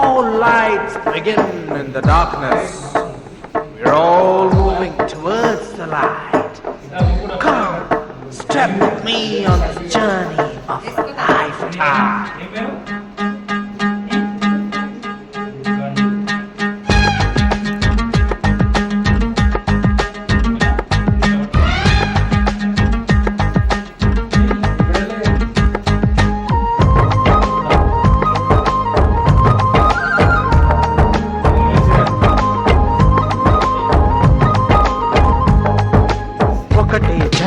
All lights begin in the darkness. We're all moving towards the light. Come, step with me on the journey of a lifetime.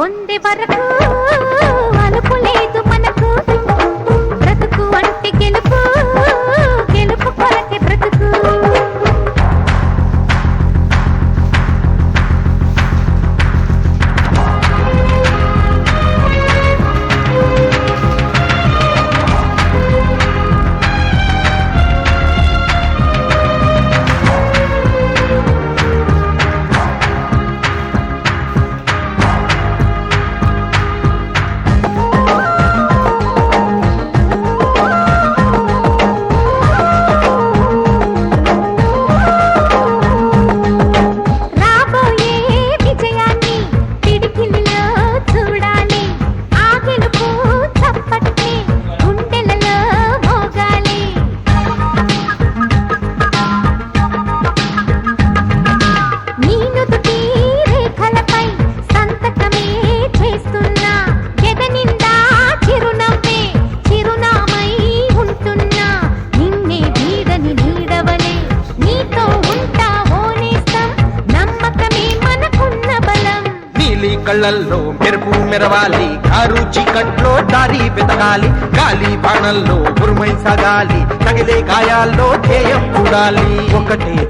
గెలుపు పొందే కళ్ళల్లో మెరుపు మెరవాలి. Car చీకట్లో దారి వెతకాలి. గాలి బాణల్లో ఉరుమై సాగాలి. తగిలే గాయాల్లో ధ్యేయం చూడాలి ఒకటే